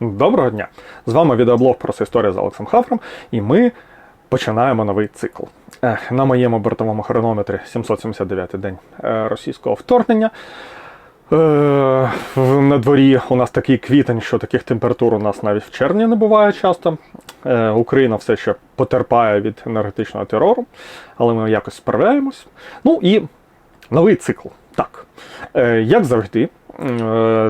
Доброго дня! З вами відеоблог про історія з Олексом Хафром, і ми починаємо новий цикл. На моєму бортовому хронометрі 779-й день е, російського вторгнення. Е, На дворі у нас такий квітень, що таких температур у нас навіть в червні не буває часто. Е, Україна все ще потерпає від енергетичного терору, але ми якось справляємось. Ну і новий цикл. Так. Як завжди,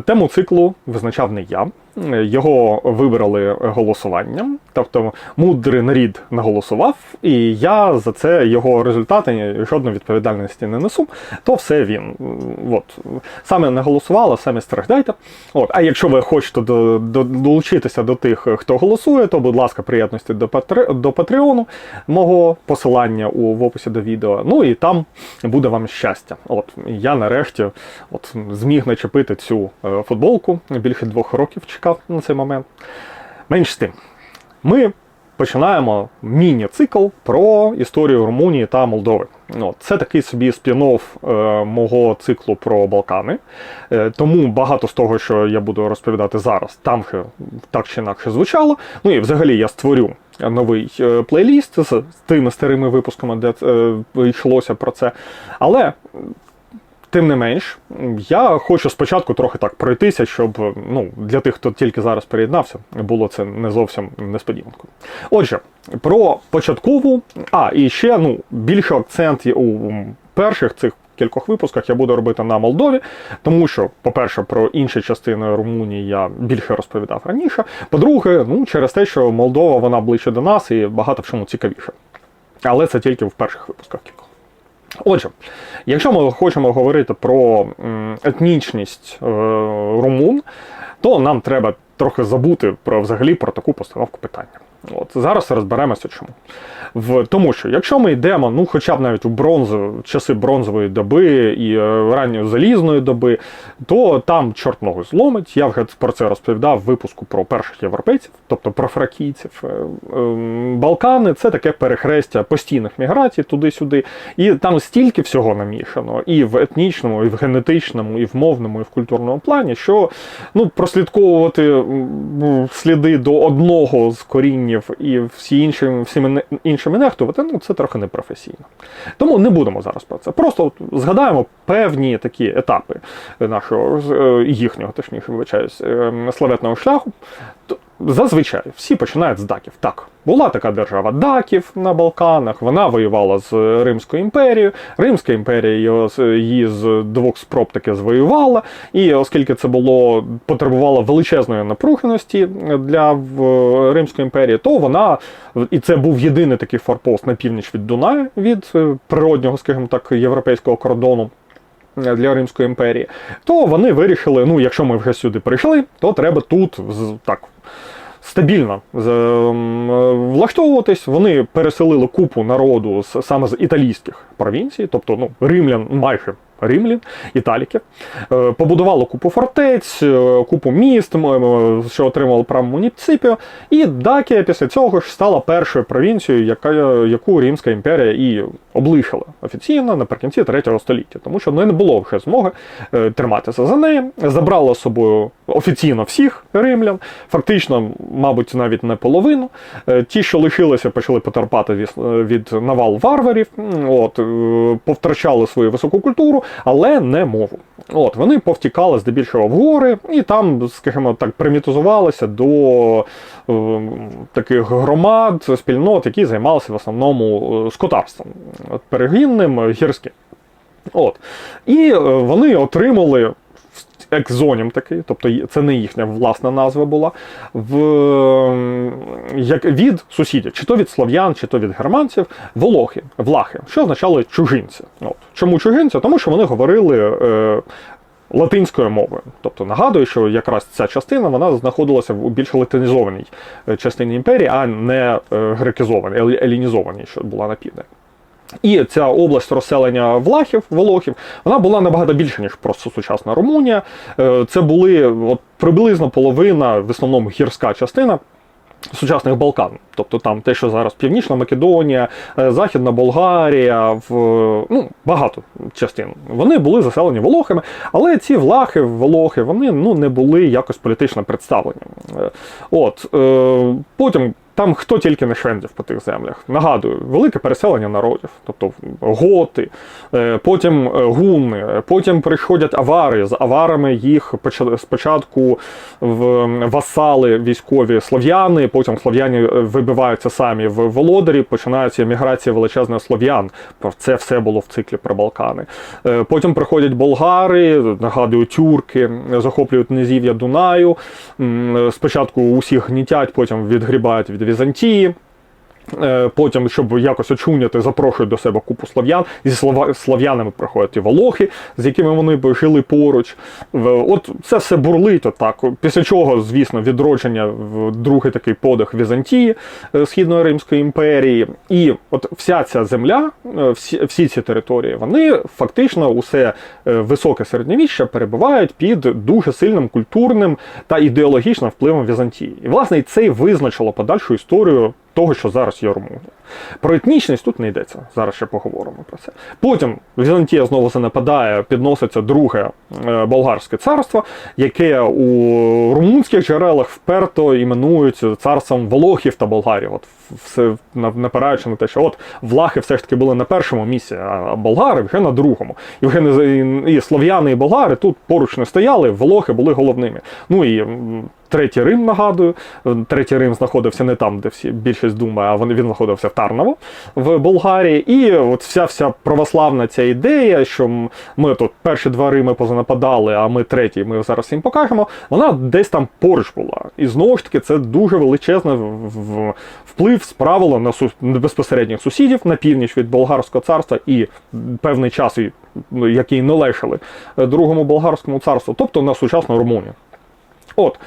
тему циклу визначав не я. Е, Його вибрали голосуванням, тобто мудрий нарід наголосував, і я за це його результати жодної відповідальності не несу. То все він. От. Саме не голосували, самі страждайте. От. А якщо ви хочете до, до, долучитися до тих, хто голосує, то, будь ласка, приєдності до, патре, до Патреону, мого посилання у, в описі до відео. Ну і там буде вам щастя. От я нарешті от, зміг начепити цю е, футболку. Більше двох років чекав на цей момент. Менш з тим, ми починаємо міні-цикл про історію Румунії та Молдови. Це такий собі спін-офф е, мого циклу про Балкани. Е, тому багато з того, що я буду розповідати зараз, там так чи інакше звучало. Ну і взагалі я створю новий плейліст з, тими старими випусками, де йшлося про це. Але Тим не менш, я хочу спочатку трохи так пройтися, щоб ну, для тих, хто тільки зараз приєднався, було це не зовсім несподіванкою. Отже, про початкову, а і ще ну, більше акцент у перших цих кількох випусках я буду робити на Молдові, тому що, по-перше, про інші частини Румунії я більше розповідав раніше. По-друге, ну через те, що Молдова вона ближче до нас і багато в чому цікавіше. Але це тільки в перших випусках кількох. Отже, якщо ми хочемо говорити про етнічність е, румун, то нам треба трохи забути про взагалі про таку постановку питання. От зараз розберемося чому. В тому, що якщо ми йдемо, ну хоча б навіть у бронзу, часи бронзової доби і е, ранньої залізної доби, то там чорт ногу зломить. Я вже про це розповідав в випуску про перших європейців, тобто про фракійців. Е, е, Балкани це таке перехрестя постійних міграцій туди-сюди. І там стільки всього намішано, і в етнічному, і в генетичному, і в мовному, і в культурному плані, що ну, прослідковувати сліди до одного з коріннів і всі інші, всіми іншими нехтувати, ну це трохи непрофесійно. Тому не будемо зараз про це. Просто от згадаємо певні такі етапи нашого е, їхнього, точніше, вибачаюсь, е, славетного шляху. Зазвичай всі починають з даків. Так, була така держава даків на Балканах, вона воювала з Римською імперією. Римська імперія з- її з двох спроб таки звоювала. І оскільки це було потребувало величезної напруженості для в, Римської імперії, то вона і це був єдиний такий форпост на північ від Дунаю від е, природнього, скажімо так, європейського кордону для Римської імперії, то вони вирішили: ну, якщо ми вже сюди прийшли, то треба тут так. Стабільно з- е, влаштовуватись, вони переселили купу народу саме з італійських провінцій, тобто ну, римлян, майже римлян, італіків, Е, побудували купу фортець, е, купу міст, що отримали право муніципію. І Дакія після цього ж стала першою провінцією, яка, яку Римська імперія і облишила офіційно наприкінці 3 століття, тому що ну, не було вже змоги е, триматися за нею. Забрала з собою офіційно всіх римлян, фактично, мабуть, навіть не половину. Е, Ті, що лишилися, почали потерпати від, від навал варварів, от, е, повтрачали свою високу культуру, але не мову. От, вони повтікали здебільшого в гори, і там, скажімо так, примітизувалися до е, таких громад, спільнот, які займалися в основному е, скотарством, от, перегінним, е, гірським. От. І е, вони отримали екзонім такий, тобто це не їхня власна назва була, в, як від сусідів, чи то від слов'ян, чи то від германців, волохи, влахи, що означали чужинці. От. Чому чужинці? Тому що вони говорили. Е, Латинською мовою, тобто нагадую, що якраз ця частина вона знаходилася в більш латинізованій е, частині імперії, а не грекізованій, елінізованій, що була на півдні. І ця область розселення влахів, волохів, вона була набагато більше, ніж просто сучасна Румунія. Е, Це були от, приблизно половина, в основному гірська частина сучасних Балкан. Тобто там те, що зараз Північна Македонія, е, Західна Болгарія, в ну, багато частин. Вони були заселені волохами, але ці влахи, волохи, вони ну, не були якось політично представлені. Е, От, потім. Там хто тільки не швендів по тих землях. Нагадую, велике переселення народів, тобто готи, е, потім е, гуни, е, потім приходять авари. З аварами їх спочатку васали військові слов'яни, потім слов'яни е, вибиваються самі в володарі, починається міграція величезних слов'ян. Це все було в циклі про Балкани. Потім приходять болгари, нагадую, тюрки, захоплюють низів'я Дунаю. Спочатку усіх гнітять, потім відгрібають від Візантії. Е, Потім, щоб якось очуняти, запрошують до себе купу слов'ян. Зі слов'янами приходять і волохи, з якими вони жили поруч. От це все бурлить отак. Після чого, звісно, відродження в другий такий подих Візантії е, Східної Римської імперії. І от вся ця земля, е, всі, всі ці території, вони фактично усе високе середньовіччя перебувають під дуже сильним культурним та ідеологічним впливом Візантії. І власне і це й визначило подальшу історію того, що зараз є Румунія. Про етнічність тут не йдеться. Зараз ще поговоримо про це. Потім Візантія знову занепадає, підноситься друге е, болгарське царство, яке у румунських джерелах вперто іменують царством волохів та болгарів. От все на- напираючи на те, що от влахи все ж таки були на першому місці, а болгари вже на другому. І вже не і, слов'яни і болгари тут поруч не стояли, волохи були головними. Ну і Третій Рим, нагадую. Третій Рим знаходився не там, де всі більшість думає, а він, знаходився в Тарново в Болгарії. І от вся вся православна ця ідея, що ми тут перші два Рими позанападали, а ми третій, ми зараз їм покажемо, вона десь там поруч була. І знову ж таки, це дуже величезний в- в- вплив справило на су- безпосередніх сусідів на північ від Болгарського царства і певний час, ну, який належали е, другому болгарському царству, тобто на сучасну Румунію. От.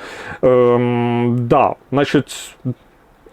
Ем, да, значить,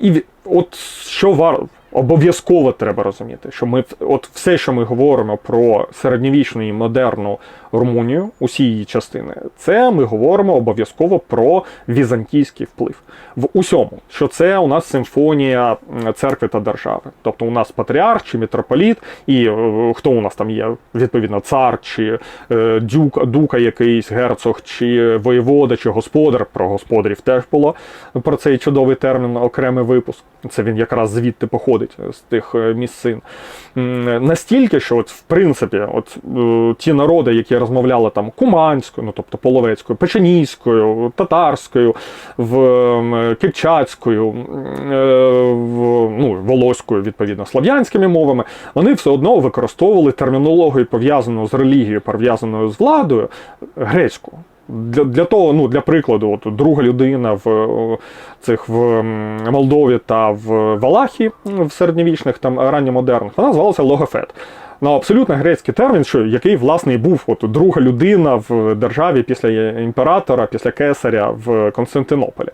і от що вар... обов'язково треба розуміти, що ми от все, що ми говоримо про середньовічну і модерну Румунію, усі її частини, це ми говоримо обов'язково про візантійський вплив в усьому, що це у нас симфонія церкви та держави. Тобто у нас патріарх чи митрополіт, і е, хто у нас там є, відповідно, цар чи е, дюк, дука якийсь, герцог, чи воєвода, чи господар. Про господарів теж було про цей чудовий термін окремий випуск. Це він якраз звідти походить з тих е, місцин. Настільки, що от в принципі, от е, ті народи, які розмовляли там куманською, ну тобто половецькою, печенійською, татарською, в кипчацькою, е, в, ну, волоською, відповідно, слов'янськими мовами, вони все одно використовували термінологію, пов'язану з релігією, пов'язаною з владою, грецьку. Для, для того, ну для прикладу, от друга людина в цих в Молдові та в Валахії м, в середньовічних там ранньомодерних, вона звалася логофет. Ну, абсолютно грецький термін, що який власне і був от друга людина в державі після імператора, після кесаря в Константинополі.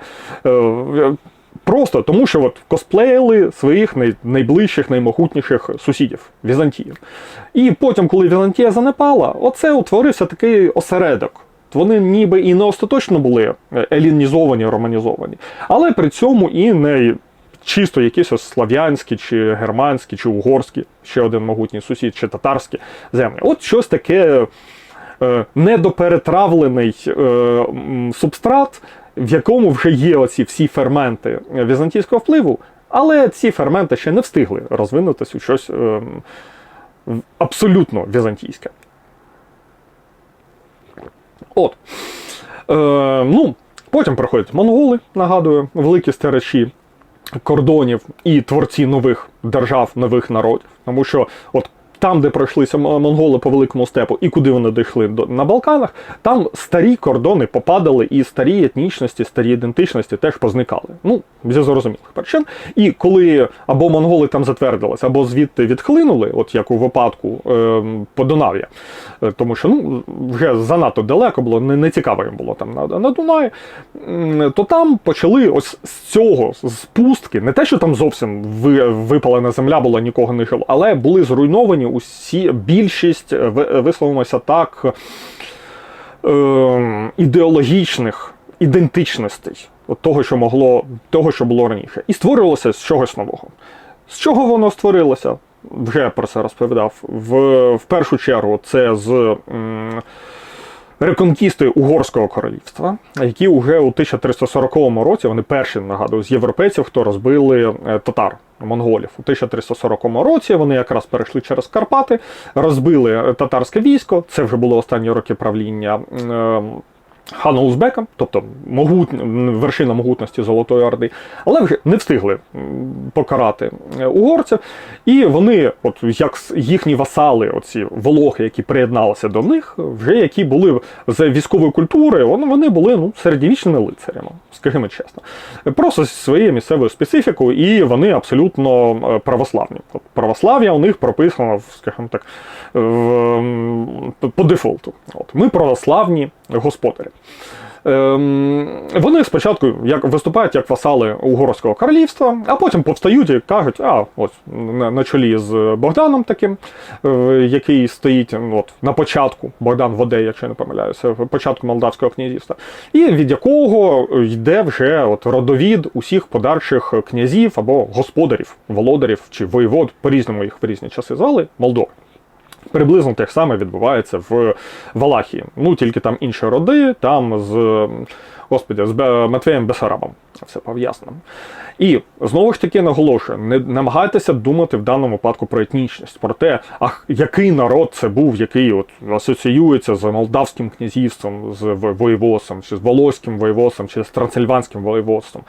Е, Просто тому, що от косплеїли своїх найближчих, наймогутніших сусідів Візантіїв. І потім, коли Візантія занепала, оце утворився такий осередок. Вони ніби і не остаточно були е, елінізовані, романізовані, але при цьому і не чисто якісь ось слав'янські, чи германські, чи угорські, ще один могутній сусід, чи татарські землі. От щось таке е, недоперетравлений е, субстрат, в якому вже є оці всі ферменти візантійського впливу, але ці ферменти ще не встигли розвинутися у щось е, абсолютно візантійське. От. Е, ну, потім приходять монголи, нагадую, великі стеречі кордонів і творці нових держав, нових народів. Тому що от там, де пройшлися монголи по великому степу, і куди вони дійшли на Балканах, там старі кордони попадали, і старі етнічності, старі ідентичності теж позникали. Ну, зі зрозумілих причин. І коли або монголи там затвердилися, або звідти відхлинули, от як у випадку е, Подонав'я, тому що ну вже занадто далеко було, не, не цікаво їм було там на, на Дунаї, то там почали ось з цього, з пустки, не те, що там зовсім ви, випалена земля була, нікого не жило, але були зруйновані усі більшість, е, висловимося так, е, ідеологічних ідентичностей того, що могло, того, що було раніше, і створювалося з чогось нового. З чого воно створилося? Вже про це розповідав. В, в першу чергу, це з м, реконкісти Угорського королівства, які вже у 1340 році вони перші нагадую з європейців, хто розбили е, татар. Монголів у 1340 році вони якраз перейшли через Карпати, розбили е, татарське військо. Це вже було останні роки правління е, хана Узбека, тобто могут... вершина могутності Золотої Орди, але вже не встигли покарати е, угорців. І вони, от як їхні васали, оці волохи, які приєдналися до них, вже які були з військової культури, вони, вони були ну, середньовічними лицарями, скажімо чесно. Просто зі своєю місцевою специфікою, і вони абсолютно е, православні. От православ'я у них прописано, скажімо так, в, по дефолту. От. Ми православні господарі. Ем, вони спочатку як виступають як васали Угорського королівства, а потім повстають і кажуть, а ось на, на чолі з Богданом таким, е, який стоїть ну, от, на початку, Богдан Водей, якщо я не помиляюся, початку Молдавського князівства, і від якого йде вже от родовід усіх подальших князів або господарів, володарів чи воєвод, по-різному їх в різні часи звали Молдови. Приблизно те ж саме відбувається в Валахії. Ну, тільки там інші роди, там з господи, з Матвієм Бесарабом все пов'язано. І знову ж таки наголошую, не намагайтеся думати в даному випадку про етнічність, про те, а який народ це був, який от асоціюється з молдавським князівством, з воєводством, чи з волоським воєводством, чи з трансильванським воєводством.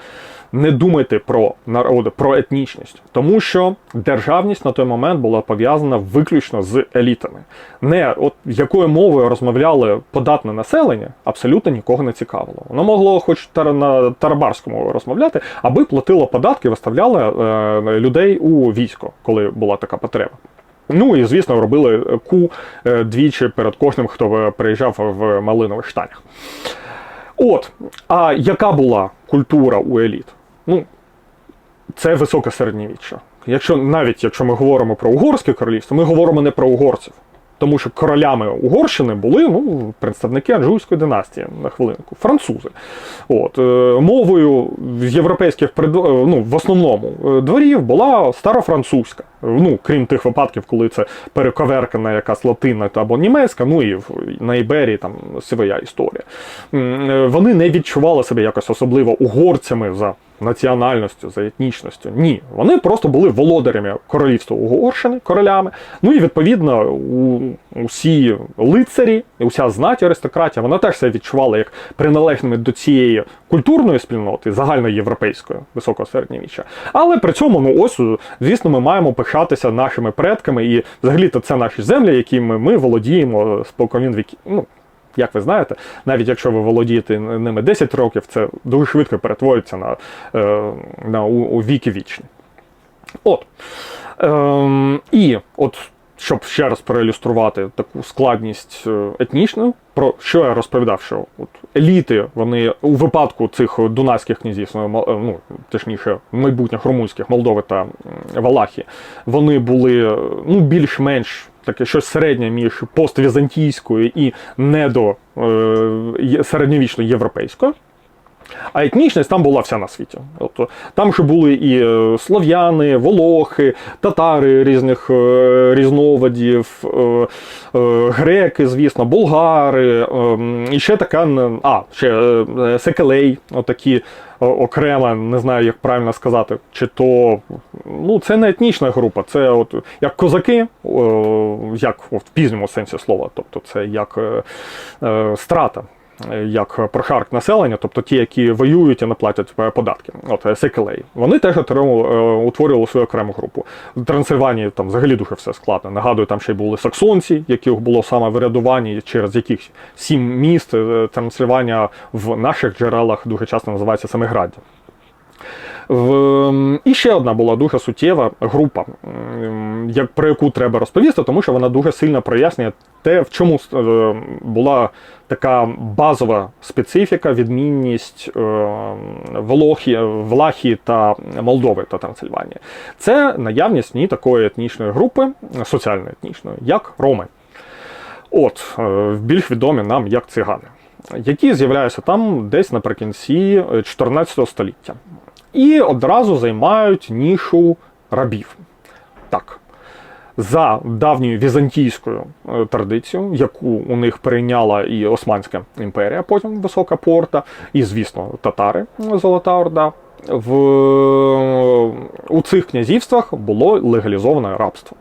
Не думайте про народи, про етнічність, тому що державність на той момент була пов'язана виключно з елітами. Не от якою мовою розмовляли податне населення, абсолютно нікого не цікавило. Воно могло хоч на тарабарську розмовляти, аби платило податки, виставляло е, людей у військо, коли була така потреба. Ну і звісно, робили ку е, двічі перед кожним, хто е, приїжджав в малинових штанях. От, а яка була культура у еліт? Ну, це високе середньовіччя. Якщо навіть якщо ми говоримо про угорське королівство, ми говоримо не про угорців. Тому що королями Угорщини були ну, представники Анжуйської династії на хвилинку, французи. От, е, мовою європейських е, ну, в основному е, дворів була старофранцузька. Ну, крім тих випадків, коли це перековеркана якась латина або німецька, ну і на Іберії там своя історія. Вони не відчували себе якось особливо угорцями за національністю, за етнічністю. Ні, вони просто були володарями королівства Угорщини, королями. Ну і відповідно у, усі лицарі, уся знать аристократія, вона теж себе відчувала як приналежними до цієї культурної спільноти, загальноєвропейської, високого середньовіччя. Але при цьому, ну ось, звісно, ми маємо пишатися нашими предками, і взагалі-то це наші землі, якими ми володіємо споконвін віків. Ну, як ви знаєте, навіть якщо ви володієте ними 10 років, це дуже швидко перетворюється на, е, на у, у віки вічні. От. Ем, і от, щоб ще раз проілюструвати таку складність е, етнічну, про що я розповідав, що от еліти, вони у випадку цих дунайських князів, е, ну точніше, майбутніх румунських, Молдови та м, Валахії, вони були ну, більш-менш таке щось середнє між поствізантійською і недо е, середньовічно європейською. А етнічність там була вся на світі. Тобто там ще були і е, слов'яни, волохи, татари різних е, різновидів, е, греки, звісно, болгари, е, і ще така а, ще секелей, отакі окремо, не знаю, як правильно сказати, чи то ну, це не етнічна група, це от як козаки, як в пізньому сенсі слова, тобто це як страта як прохарк населення, тобто ті, які воюють і не платять е, податки. От е, секелей. Вони теж е, утворювали свою окрему групу. В Трансильванії там взагалі дуже все складно. Нагадую, там ще й були саксонці, яких було саме врядування, через яких сім міст е, Трансильванія в наших джерелах дуже часто називається Семиграддя. В, і ще одна була дуже суттєва група, як, про яку треба розповісти, тому що вона дуже сильно прояснює те, в чому е, була така базова специфіка, відмінність е, Волохі, Влахії та Молдови та Трансильванії. Це наявність в ній такої етнічної групи, соціально-етнічної, як Роми. От, е, більш відомі нам як цигани. які з'являються там десь наприкінці 14 століття. І одразу займають нішу рабів. Так. За давньою візантійською е, традицією, яку у них перейняла і Османська імперія, потім Висока Порта, і, звісно, татари Золота Орда, в, у цих князівствах було легалізоване рабство.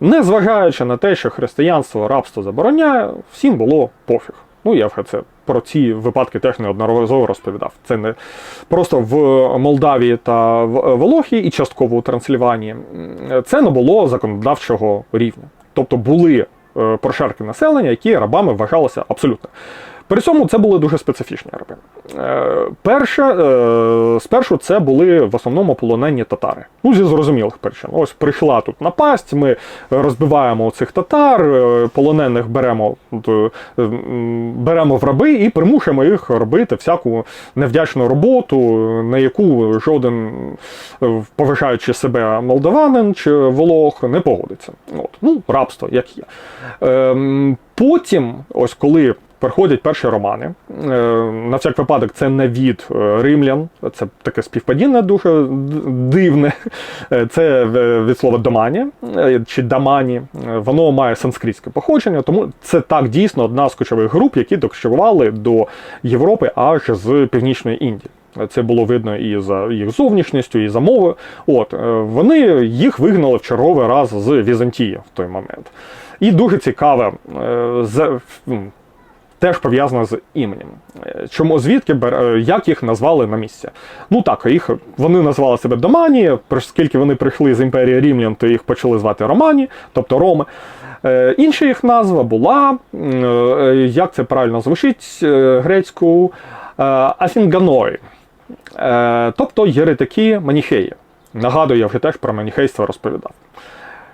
Незважаючи на те, що християнство рабство забороняє, всім було пофіг. Ну, я вже це про ці випадки теж неодноразово розповідав. Це не просто в Молдавії та в Волохії і частково у Трансильванії. Це не було законодавчого рівня. Тобто були е, прошарки населення, які рабами вважалися абсолютно. При цьому це були дуже специфічні раби. Е, перше, е, спершу це були в основному полонені татари. Ну, зі зрозумілих причин. Ось прийшла тут напасть, ми розбиваємо цих татар, е, полонених беремо беремо в раби і примушуємо їх робити всяку невдячну роботу, на яку жоден поважаючи себе молдаванин чи волох не погодиться. От. Ну, рабство, як є. Ем, Потім, ось коли приходять перші романи. Е, На всяк випадок, це не від е, римлян, це таке співпадіння дуже дивне. Е, Це від слова домані чи дамані. Воно має санскритське походження, тому це так дійсно одна з ключових груп, які докочували до Європи аж з Північної Індії. Це було видно і за їх зовнішністю, і за мовою. От вони їх вигнали в черговий раз з Візантії в той момент. І дуже цікаве, теж пов'язано з іменем. Е, Чому звідки е, як їх назвали на місці? Ну так, їх вони назвали себе Домані, оскільки вони прийшли з імперії Рімлян, то їх почали звати Романі, тобто Роми. Е, Інша їх назва була, як це правильно звучить грецькою, е, Афінганої. Тобто єретики маніхеї. Нагадую, я вже теж про маніхейство розповідав.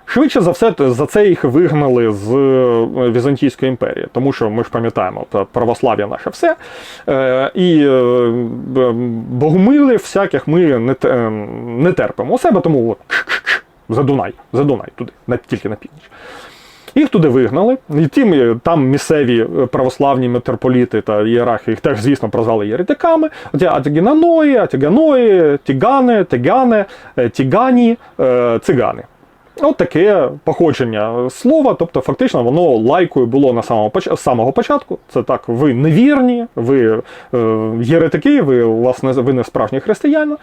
Швидше за все, за це їх вигнали з е, Візантійської імперії, тому що ми ж пам'ятаємо, православ'я наше все. Е, і е, богомили всяких ми не, е, не терпимо у себе, тому от, за Дунай, за Дунай, туди, тільки на північ. Їх туди вигнали, і тим, там місцеві православні митрополіти та ієрархи їх теж, звісно, прозвали єретиками. Оті Атіганої, Атіганої, Тігани, Тигане, е, Тігані, цигани. От таке походження слова, тобто фактично воно лайкою було на самого з самого початку. Це так, ви невірні, ви е, єретики, ви, у вас не, ви не справжні християни.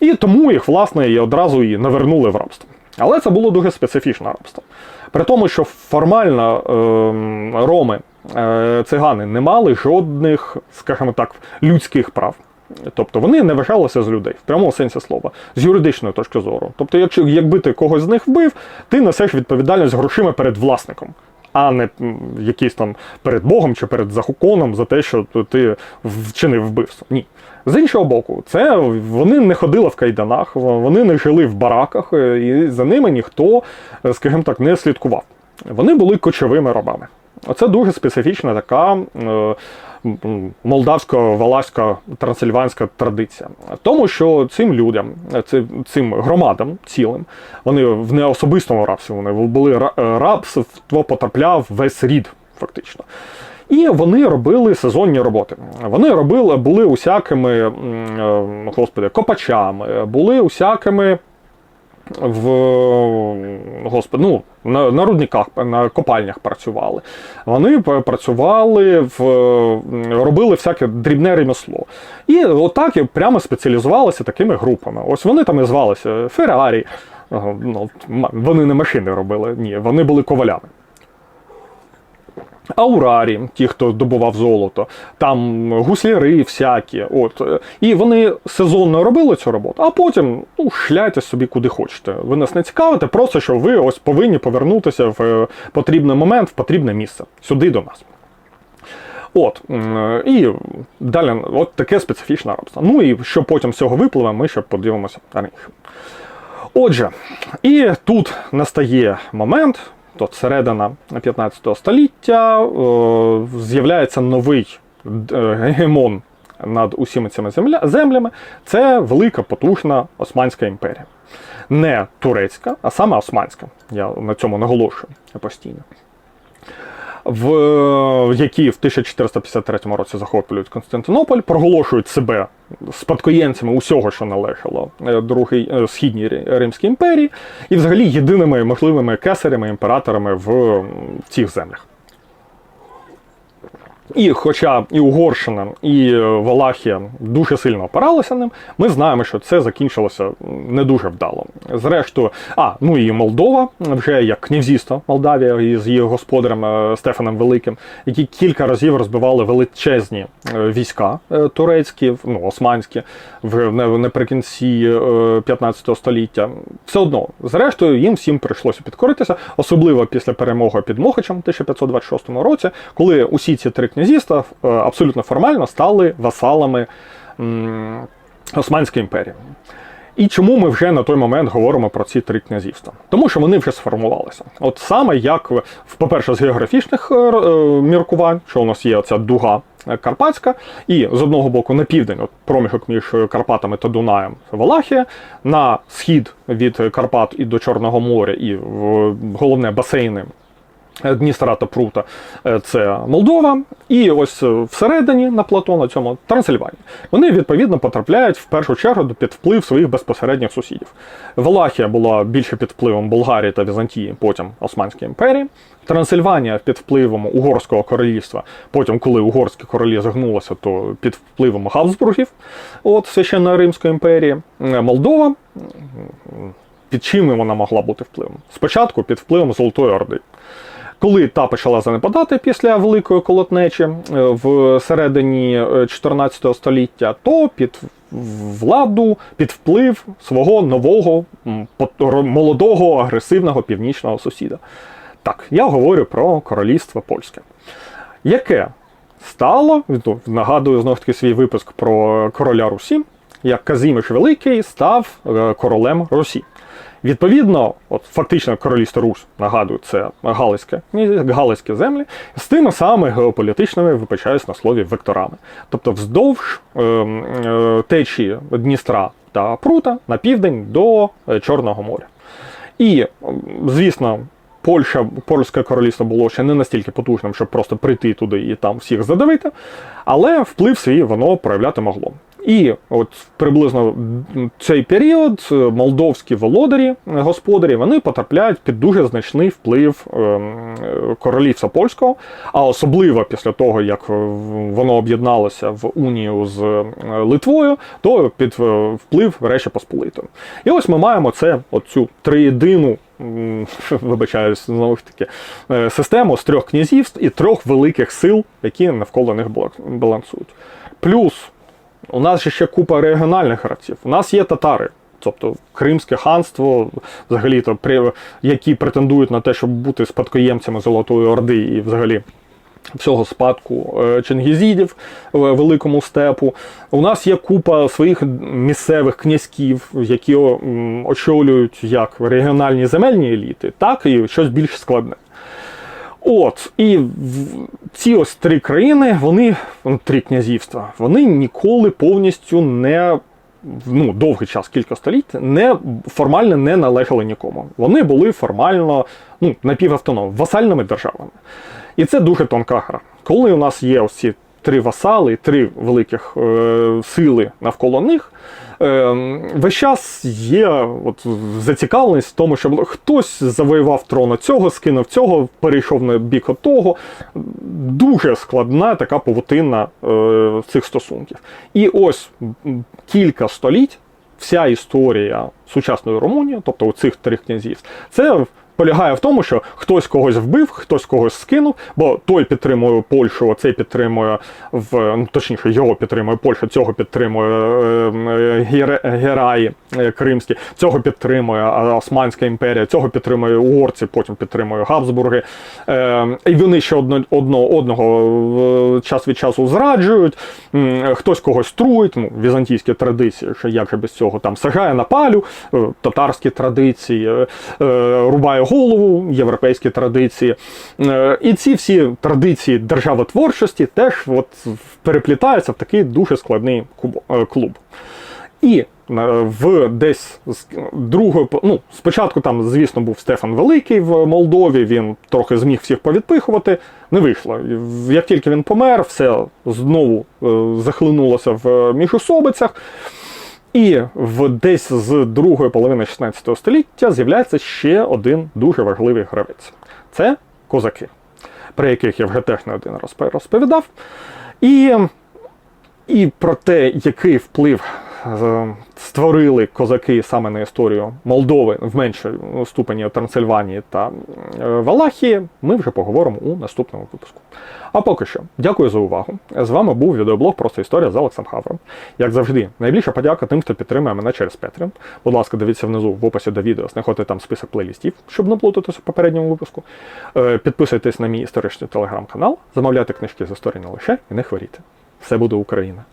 І тому їх, власне, і одразу і навернули в рабство. Але це було дуже специфічне рабство. При тому, що формально е, роми, е, цигани не мали жодних, скажімо так, людських прав. Тобто вони не вважалися з людей в прямому сенсі слова, з юридичної точки зору. Тобто, якщо якби ти когось з них вбив, ти несеш відповідальність грошима перед власником, а не якийсь там перед Богом чи перед законом за те, що ти вчинив вбивство. Ні. З іншого боку, це вони не ходили в кайданах, вони не жили в бараках, е, і за ними ніхто, е, скажімо так, не слідкував. Вони були кочовими рабами. Оце дуже специфічна така молдавсько-валаська трансильванська традиція. Тому що цим людям, цим, громадам цілим, вони в неособистому рабстві, вони були е, рабство потрапляв весь рід, фактично. І вони робили сезонні роботи. Вони робили, були усякими, е, господи, копачами, були усякими в господи, ну, на, на рудниках, на копальнях працювали. Вони працювали в робили всяке дрібне ремесло. І отак і прямо спеціалізувалися такими групами. Ось вони там і звалися Феррарі. Ну, вони не машини робили, ні, вони були ковалями. Аурарі, ті, хто добував золото, там гусляри всякі. От. е, І вони сезонно робили цю роботу, а потім ну, шляйте собі куди хочете. Ви нас не цікавите, просто що ви ось повинні повернутися в е, потрібний момент, в потрібне місце, сюди до нас. От, і далі от таке специфічне рабство. Ну і що потім з цього випливе, ми ще подивимося раніше. Отже, і тут настає момент, тут середина 15 століття, е, з'являється новий е, гегемон над усіма цими земля, землями. Це велика потужна Османська імперія. Не турецька, а саме османська. Я на цьому наголошую постійно. в які в 1453 році захоплюють Константинополь, проголошують себе спадкоємцями усього, що належало е, другій е, східній Римській імперії, і взагалі єдиними можливими кесарями, імператорами в цих землях. І хоча і Угорщина, і е, Валахія дуже сильно опиралися ним, ми знаємо, що це закінчилося не дуже вдало. Зрештою, а ну і Молдова, вже як князівство Молдавія із її господарем е, Стефаном Великим, які кілька разів розбивали величезні е, війська турецькі, ну османські, в наприкінці е, 15 століття. Все одно, зрештою, їм всім прийшлося підкоритися, особливо після перемоги під Мохачем в 1526 році, коли усі ці три князівства е, абсолютно формально стали васалами Османської імперії. І чому ми вже на той момент говоримо про ці три князівства? Тому що вони вже сформувалися. От саме як, в- по-перше, з географічних е, е, міркувань, що у нас є оця дуга е, Карпатська, і з одного боку на південь, от проміжок між е, Карпатами та Дунаєм Валахія, на схід від е, Карпат і до Чорного моря, і головне басейни е, Дністра та Прута е, це Молдова, і ось е, всередині на плато на цьому Трансильванія. Вони відповідно потрапляють в першу чергу під вплив своїх безпосередніх сусідів. Валахія була більше під впливом Болгарії та Візантії, потім Османської імперії. Трансильванія під впливом Угорського королівства. Потім, коли угорське королі загнулося, то під впливом Габсбургів, от священної Римської імперії. Е, Молдова під чим вона могла бути впливом? Спочатку під впливом Золотої Орди. Коли та почала занепадати після великої колотнечі е, в середині е, 14 століття, то під владу, під вплив свого нового молодого агресивного північного сусіда. Так, я говорю про королівство польське, яке стало, нагадую знову ж таки свій випуск про короля Русі, як Казіміш Великий став е, королем Русі. Відповідно, от фактично королівство Русь, нагадую, це Галицьке, Галицькі землі з тими самими геополітичними, вибачаюсь на слові, векторами. Тобто вздовж е, е, течії Дністра та Прута на південь до е, Чорного моря. І, звісно, Польща, польське королівство було ще не настільки потужним, щоб просто прийти туди і там всіх задавити, але вплив свій воно проявляти могло. І от приблизно цей період е, молдовські володарі, е, господарі, вони потрапляють під дуже значний вплив ем, е, королівства польського, а особливо після того, як воно об'єдналося в унію з Литвою, то під вплив Речі Посполитої. І ось ми маємо це, оцю триєдину вибачаюсь, знову ж таки, систему з трьох князівств і трьох великих сил, які навколо них бала- балансують. Плюс у нас ще купа регіональних гравців. У нас є татари, тобто Кримське ханство, взагалі, то які претендують на те, щоб бути спадкоємцями Золотої Орди і взагалі. Всього спадку е, чингізідів великому степу. У нас є купа своїх місцевих князьків, які очолюють як регіональні земельні еліти, так і щось більш складне. От, і ці ось три країни, вони, ну, три князівства, вони ніколи повністю не. Ну, довгий час, кілька століть, не формально не належали нікому. Вони були формально ну, напівавтономними, васальними державами. І це дуже тонка гра. Коли у нас є ось ці три васали, три великих е, сили навколо них, весь час є от, зацікавленість в тому, щоб хтось завоював трон цього, скинув цього, перейшов на бік от того. Дуже складна така павутина е, цих стосунків. І ось кілька століть вся історія сучасної Румунії, тобто у цих трьох князів, це полягає в тому, що хтось когось вбив, хтось когось скинув, бо той підтримує Польщу, цей підтримує в ну, точніше, його підтримує Польща, цього підтримує е, е, гераї е, кримські, цього підтримує Османська імперія, цього підтримує угорці, потім підтримує Габсбурги. Е, і вони ще одно, одно, одного е, час від часу зраджують, хтось когось труїть, ну, візантійські традиції, що як же без цього там сагає на палю, е, татарські традиції, е, е, рубає голову, європейські традиції. Е, І ці всі традиції державотворчості теж от переплітаються в такий дуже складний е, клуб. І в десь з другої, ну, спочатку там, звісно, був Стефан Великий в Молдові, він трохи зміг всіх повідпихувати, не вийшло. Як тільки він помер, все знову е, захлинулося в міжособицях. І в десь з другої половини 16 століття з'являється ще один дуже важливий гравець. Це козаки, про яких я вже теж не один раз розповідав. І, і про те, який вплив створили козаки саме на історію Молдови в меншій ступені Трансильванії та Валахії, ми вже поговоримо у наступному випуску. А поки що, дякую за увагу. З вами був відеоблог Просто історія з Олексом Хавром. Як завжди, найбільша подяка тим, хто підтримує мене через Patreon. Будь ласка, дивіться внизу в описі до відео, знаходите там список плейлістів, щоб не плутатися в попередньому випуску. Е, Підписуйтесь на мій історичний телеграм-канал, замовляйте книжки з історії не лише і не хворійте. Все буде Україна!